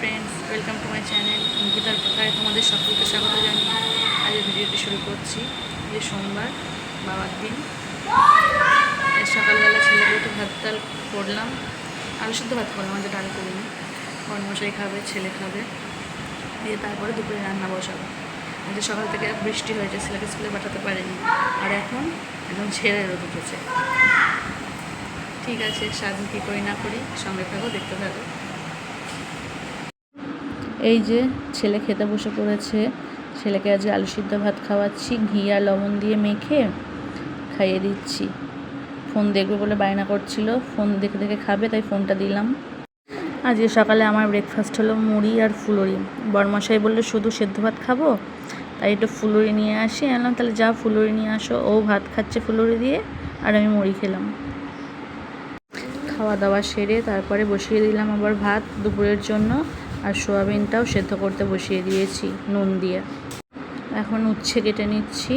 Friends welcome to my channel অঙ্কিতার কথায় তোমাদের সকলকে স্বাগত জানিয়ে আজ এই ভিডিওটি শুরু করছি। যে সোমবার, বাবার দিন। সকালবেলা ছেলেগুলোকে ভাত ডাল করলাম। আলু শুদ্ধ ভাত করলাম, আজ ডাল করিনি। বর্মশাই খাবে, ছেলে খাবে। দিয়ে তারপরে দুপুরে রান্না বসাবো। আজ সকাল থেকে বৃষ্টি হয়েছে, ছেলেকে স্কুলে পাঠাতে পারিনি। আর এখন, একদম ছেড়ে রোদ উঠেছে। ঠিক আছে, সারাদিন কী করি না করি, সঙ্গে থাকো, দেখতে থাকো। এই যে ছেলে খেতে বসে পড়েছে, ছেলেকে আজকে আলু সিদ্ধ ভাত খাওয়াচ্ছি, ঘি আর লবণ দিয়ে মেখে খাইয়ে দিচ্ছি। ফোন দেখবে বলে বায়না করছিল, ফোন দেখে দেখে খাবে, তাই ফোনটা দিলাম। আজকে সকালে আমার ব্রেকফাস্ট হলো মুড়ি আর ফুলুরি। বরমশাই বলল, শুধু সেদ্ধ ভাত খাব? তাই একটু ফুলুরি নিয়ে আসি, আনলাম, তাহলে যা ফুলুরি নিয়ে আসো। ও ভাত খাচ্ছে ফুলুরি দিয়ে, আর আমি মুড়ি খেলাম। খাওয়া দাওয়া সেরে তারপরে বসিয়ে দিলাম আবার ভাত দুপুরের জন্য। আর সোয়াবিনটাও সেদ্ধ করতে বসিয়ে দিয়েছি, নুন দিয়ে। এখন উচ্ছে কেটে নিচ্ছি।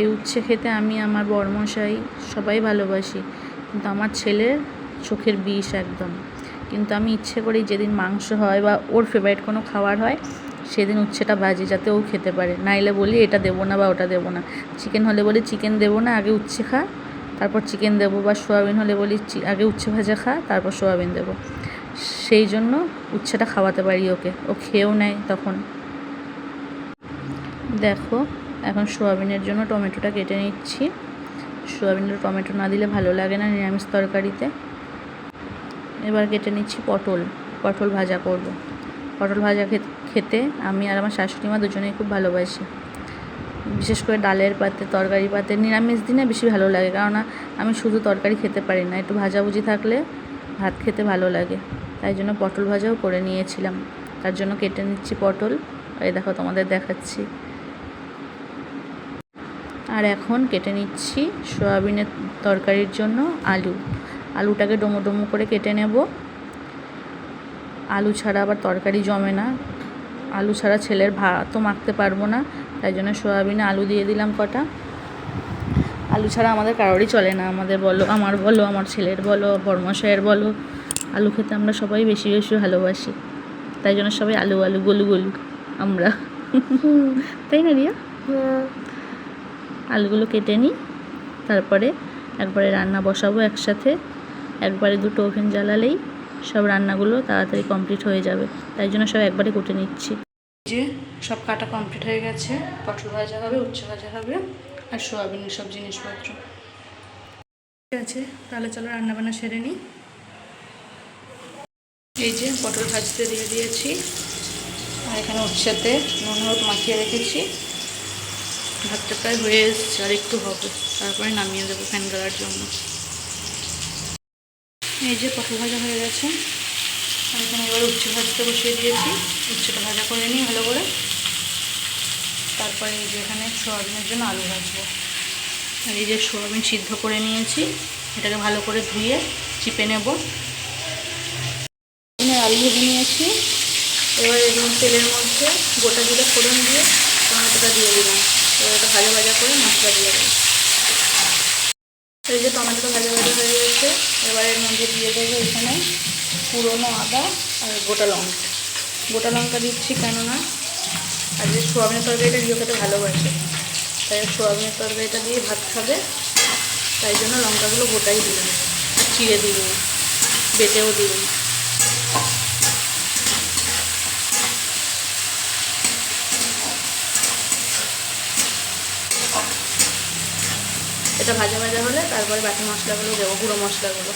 এই উচ্ছে খেতে আমি, আমার বরমশাই সবাই ভালোবাসি, কিন্তু আমার ছেলের চোখের বিষ একদম। কিন্তু আমি ইচ্ছে করি যেদিন মাংস হয় বা ওর ফেভারিট কোনো খাবার হয়, সেদিন উচ্ছেটা ভাজি যাতে ও খেতে পারে। নাইলে বলি, এটা দেবো না বা ওটা দেবো না। চিকেন হলে বলি, চিকেন দেবো না, আগে উচ্ছে খা। তারপর চিকেন দেবো বা সোয়াবিন হলে বলি আগে উচ্ছে ভাজা খা, তারপর সোয়াবিন দেবো। সেই জন্য উচ্ছেটা খাওয়াতে পারি ওকে। ও খেয়েও নেয় তখন। দেখো, এখন সোয়াবিনের জন্য টমেটোটা কেটে নিচ্ছি। সোয়াবিনের টমেটো না দিলে ভালো লাগে না নিরামিষ তরকারিতে। এবার কেটে নিচ্ছি পটল। পটল ভাজা করব। পটল ভাজা খেতে আমি আর আমার শাশুড়ি মা দুজনেই খুব ভালোবাসি। বিশেষ করে ডালের পাতে, তরকারি পাতে নিরামিষ দিনে বেশি ভালো লাগে। কেননা আমি শুধু তরকারি খেতে পারি না, একটু ভাজাভুজি থাকলে ভাত খেতে ভালো লাগে। তাই জন্য পটল ভাজাও করে নিয়েছিলাম। তার জন্য কেটে নিচ্ছি পটল। এই দেখো তোমাদের দেখাচ্ছি। আর এখন কেটে নিচ্ছি সয়াবিনের তরকারির জন্য আলু। আলুটাকে ডোমো ডোমো করে কেটে নেব। আলু ছাড়া আবার তরকারি জমে না। আলু ছাড়া ছেলের ভাতও মাখতে পারব না। তাই জন্য সয়াবিনে আলু দিয়ে দিলাম কটা। আলু ছাড়া আমাদের কারোরই চলে না। আমাদের বলো, আমার বলো, আমার ছেলের বলো বর্মশাইয়ের বলো। আলু খেতে আমরা সবাই বেশি বেশি ভালোবাসি। তাই জন্য সবাই আলু আলু গলু গোলু আমরা। তাই না রিয়া? আলুগুলো কেটে নিই তারপরে একবারে রান্না বসাবো একসাথে। একবারে দুটো ওভেন জ্বালালেই সব রান্নাগুলো তাড়াতাড়ি কমপ্লিট হয়ে যাবে। তাই জন্য সব একবারে কুটে নিচ্ছি। যে সব কাটা কমপ্লিট হয়ে গেছে। পটল ভাজা হবে উচ্ছে ভাজা হবে আর সোয়াবিনের সব জিনিসপত্র। ঠিক আছে তাহলে চলো রান্নাবান্না সেরে নিই। এই যে পটল ভাজতে দিয়ে দিয়েছি। আর এখানে উচ্ছেতে নুন, হলুদ মাখিয়ে রেখেছি। ভাতটা প্রায় হয়ে এসছে, আর একটু হবে। তারপরে নামিয়ে দেবো ফ্যান গালার জন্য। এই যে পটল ভাজা হয়ে গেছে। আর এখানে এবার উচ্ছে ভাজতে বসিয়ে দিয়েছি। উচ্ছেটা ভাজা করে নিই ভালো করে। তারপরে এই যে এখানে সোয়াবিনের জন্য আলু ভাজবো। আর এই যে সোয়াবিন সিদ্ধ করে নিয়েছি। এটাকে ভালো করে ধুয়ে, চিপে নেব। এখানে আলু ভেজে নিয়েছি। এবার এগুলো তেলের মধ্যে গোটা জিরে ফোড়ন দিয়ে টমেটোটা দিয়ে দিলাম। এবার এটা ভাজা ভাজা করে মশলা দিয়ে দেবো। এই যে টমেটোটা ভাজা ভাজা হয়ে গেছে, এবার এর মধ্যে দিয়ে দেবো এখানে পুরোনো আদা আর গোটা লঙ্কা। গোটা লঙ্কা দিচ্ছি কেননা আর যে সোয়াবিনের তরকারিটা দিয়ে খেতে ভালোবাসে। তাই সোয়াবিনের তরকারিটা দিয়ে ভাত খাবে, তাই জন্য লঙ্কাগুলো গোটাই দিলাম। চিড়ে দিলাম, বেটেও দিলাম। এটা ভাজা ভাজা হলে তারপরে বাকি মশলাগুলো দেবো, গুঁড়ো মশলাগুলো।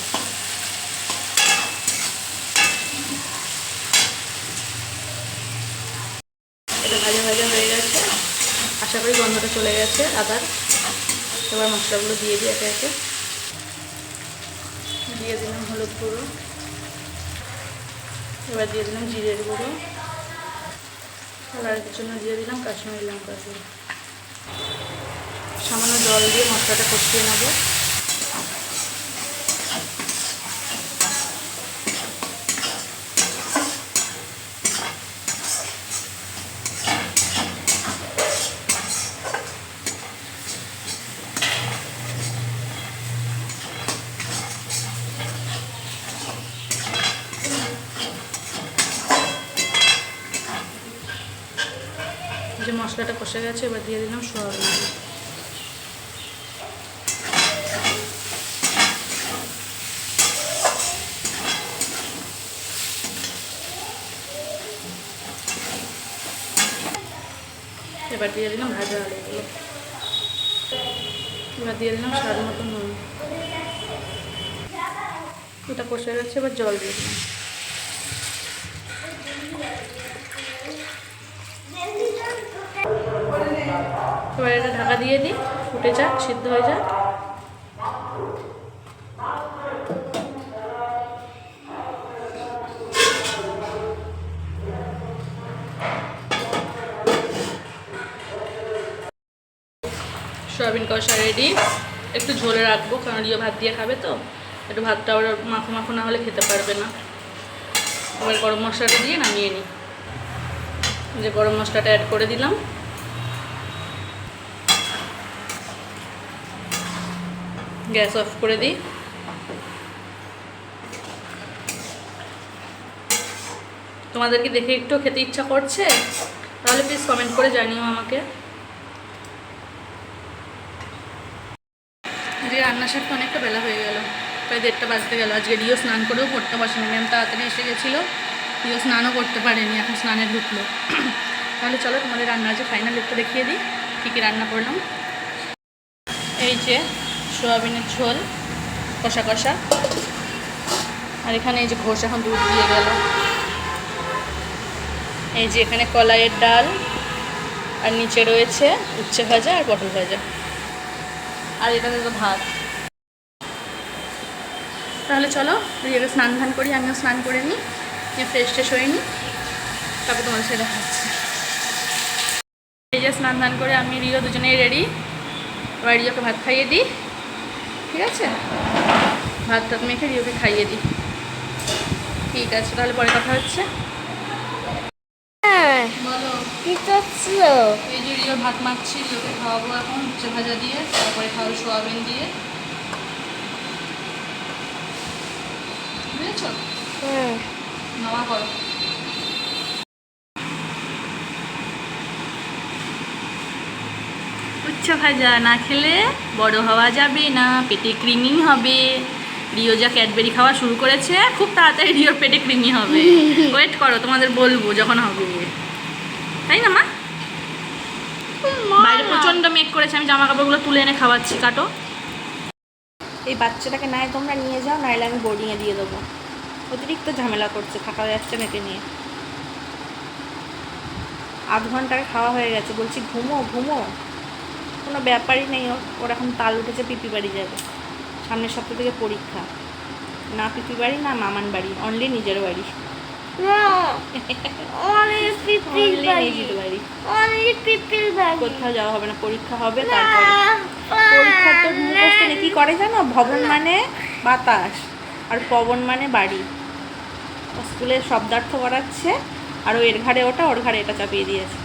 এটা ভাজা ভাজা হয়ে গেছে। আশা করি গন্ধটা চলে গেছে আদার এবার মশলাগুলো দিয়ে দিই একে একে। দিয়ে দিলাম হলুদ গুঁড়ো। এবার দিয়ে দিলাম জিরের গুঁড়ো। কালারের জন্য দিয়ে দিলাম কাশ্মীরি লঙ্কা গুঁড়ো। সামান্য জল দিয়ে মশলাটা কষিয়ে নেব। যে মশলাটা কষে গেছে, এবার দিয়ে দিলাম সোয়াবিন এবার দিয়ে দিলাম ভাজা আলুগুলো। এবার দিয়ে দিলাম স্বাদ মতো নুন। এটা কষে গেছে, এবার জল দিয়ে দিলাম। এবার এটা ঢাকা দিয়ে দিই, ফুটে যাক, সিদ্ধ হয়ে যাক। সয়াবিন কষা রেডি একটু ঝোলে রাখব, কারণ রিও ভাত দিয়ে খাবে তো। একটু ভাতটা ওরা মাখো মাখো না হলে খেতে পারবে না। এবার গরম মশলাটা দিয়ে নামিয়ে নিই। যে গরম মশলাটা অ্যাড করে দিলাম। গ্যাস অফ করে দিই। তোমাদেরকে দেখে একটু খেতে ইচ্ছা করছে? তাহলে প্লিজ কমেন্ট করে জানিও আমাকে। আজকে রান্না সারতে অনেকটা বেলা হয়ে গেল। প্রায় দেড়টা বাজতে গেল। আজকে রিও স্নান করেও পড়তে বসেনি ম্যাম তাড়াতাড়ি এসে গেছিল। রিও স্নানও করতে পারেনি। এখন স্নানে ঢুকলো। তাহলে চলো তোমাদের রান্না আজকে ফাইনাল একটু দেখিয়ে দিই। কী কী রান্না করলাম। এই যে সোয়াবিনের ঝোল, কষা কষা। আর এখানে এই যে ঘোষ এখন দুধ দিয়ে গেল। এই যে এখানে কলাইয়ের ডাল, আর নিচে রয়েছে উচ্ছে ভাজা আর পটল ভাজা। আর এটা হলো ভাত। তাহলে চলো রিয়াকে স্নান ধান করি, আমিও স্নান করে নিই ফ্রেশ ট্রেশ হয়ে নিই, তারপর তোমাদের সাথে দেখাচ্ছি এই যে স্নান ধান করে আমি রিও দুজনেই রেডি এবার রিওকে ভাত খাইয়ে দিই। ঠিক আছে? ভাত টাত মেখে রিওকে খাইয়ে দিই। ঠিক আছে তাহলে পরে কথা হচ্ছে। হ্যাঁ এই যে রিওর ভাত মাখছি রিওকে খাওয়াবো এখন উচ্ছে ভাজা দিয়ে তারপরে খাওয়াবো সোয়াবিন দিয়ে। বুঝেছ? হ্যাঁ। নামা করো। উচ্চ ভাজা না খেলে বড় হওয়া যাবে না পেটে ক্রিমি হবে। রিও যা ক্যাডবেরি খাওয়া শুরু করেছে খুব তাড়াতাড়ি রিওর পেটে ক্রিমি হবে। ওয়েট করো তোমাদের বলব যখন হবে। তাই না মা? বাইরে প্রচণ্ড মেঘ করেছে আমি জামা কাপড়গুলো তুলে এনে খাওয়াচ্ছি কাটো। এই বাচ্চাটাকে নাই তোমরা নিয়ে যাও নাইলে আমি বোর্ডিংয়ে দিয়ে দেবো। অতিরিক্ত ঝামেলা করছে থাকা যাচ্ছে একে নিয়ে। আধ ঘন্টায় খাওয়া হয়ে গেছে বলছি ঘুমো ঘুমো। কোনো ব্যাপারই নেই ওর ওর এখন তাল উঠেছে পিপি বাড়ি যাবে। সামনের সপ্তাহ থেকে পরীক্ষা। না পিপি বাড়ি না মামান বাড়ি অনলি নিজের বাড়ি। কোথাও যাওয়া হবে না পরীক্ষা হবে তারপরে। পরীক্ষার তো মুখস্থ নেই। কি করে জানো? ভবন মানে বাতাস আর পবন মানে বাড়ি। স্কুলে শব্দার্থ করাচ্ছে আর ও এর ঘাড়ে ওটা ওর ঘাড়ে এটা চাপিয়ে দিয়েছে।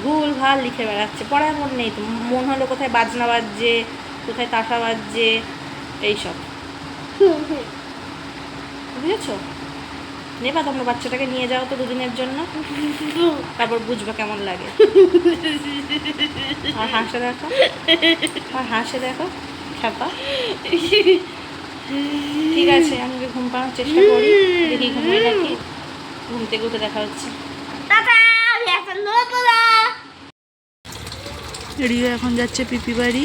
ভুল ভালো লিখে বেড়াচ্ছে পড়ায় মন নেই তো, মন হলো কোথায় বাজনা বাজছে, কোথায় তাসা বাজছে, এইসব। বুঝেছ? নেবা তোমরা বাচ্চাটাকে, নিয়ে যাও তো দুদিনের জন্য। তারপর বুঝবা কেমন লাগে। আর হাসে দেখো। আর হাসে দেখো। খ্যাপা ঠিক আছে, আমি ঘুম পাওয়ার চেষ্টা করি। দেখি ঘুমিয়ে রাখি ঘুম থেকে উঠে দেখা হচ্ছে। টাটা, আমি এখন নড়বো না রিও এখন যাচ্ছে পিপি বাড়ি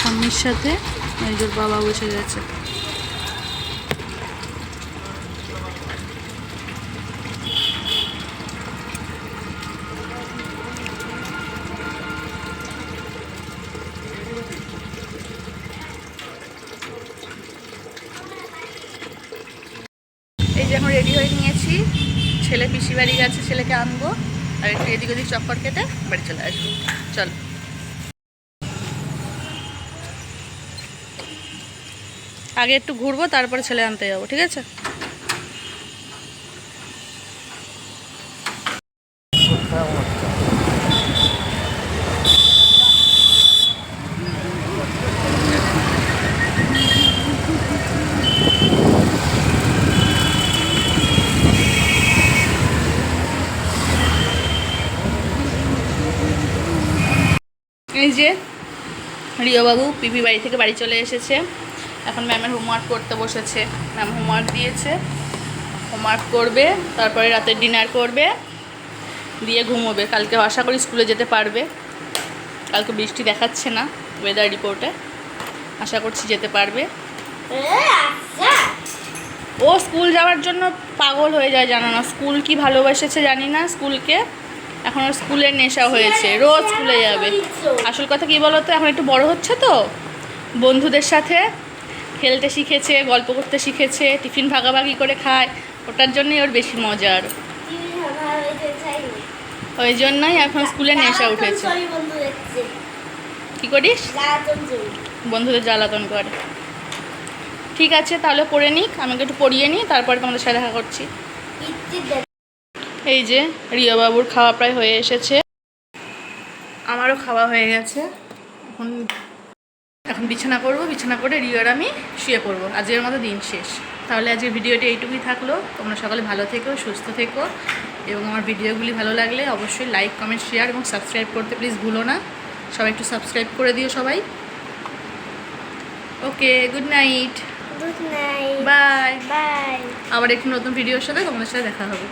ঠাম্মির সাথে নিজের বাবা বসে গেছে। এখন রেডি হয়ে নিয়েছি। ছেলে পিসি বাড়ি গেছে, ছেলেকে আনব। আর একটু এদিক ওদিক চক্কর কেটে বাড়ি চলে আসব। চল। আগে একটু ঘুরবো, তারপরে ছেলে আনতে যাব, ঠিক আছে? এই যে রিয়বাবু পিপি বাড়ি থেকে বাড়ি চলে এসেছে। এখন ম্যামের হোমওয়ার্ক করতে বসেছে। ম্যাম হোমওয়ার্ক দিয়েছে। হোমওয়ার্ক করবে, তারপরে রাতের ডিনার করবে, দিয়ে ঘুমোবে। কালকে আশা করি স্কুলে যেতে পারবে। কালকে বৃষ্টি দেখাচ্ছে না ওয়েদার রিপোর্টে আশা করছি যেতে পারবে। ও স্কুল যাওয়ার জন্য পাগল হয়ে যায় জানো না। স্কুল কি ভালোবাসেছে জানি না স্কুলকে এখন ওর স্কুলের নেশা হয়েছে। রোজ স্কুলে যাবে। আসল কথা কি বলো তো এখন একটু বড় হচ্ছে তো। বন্ধুদের সাথে খেলতে শিখেছে গল্প করতে শিখেছে টিফিন ভাগাভাগি করে খায়। ওটার জন্যই ওর বেশি মজার। ওই জন্যই এখন স্কুলে নেশা উঠেছে। কি করিস? বন্ধুদের জ্বালাতন করে। ঠিক আছে তাহলে পড়ে নিক আমাকে একটু পড়িয়ে নিই তারপরে তোমাদের সাথে দেখা করছি। এই যে রিয়া বাবুর খাওয়া প্রায় হয়ে এসেছে। আমারও খাওয়া হয়ে গেছে। এখন এখন বিছানা করব বিছানা করে রিয়ার আমি শুয়ে পড়ব। আজকের মতো দিন শেষ। তাহলে আজকের ভিডিওটি এইটুকুই থাকল। তোমরা সকালে ভালো থেকো সুস্থ থেকো এবং আমার ভিডিওগুলি ভালো লাগলে অবশ্যই লাইক কমেন্ট শেয়ার এবং সাবস্ক্রাইব করতে প্লিজ ভুলো না। সবাই একটু সাবস্ক্রাইব করে দিও সবাই। Okay good night good night bye bye আবার একটি নতুন ভিডিওর সাথে তোমাদের সাথে দেখা হবে।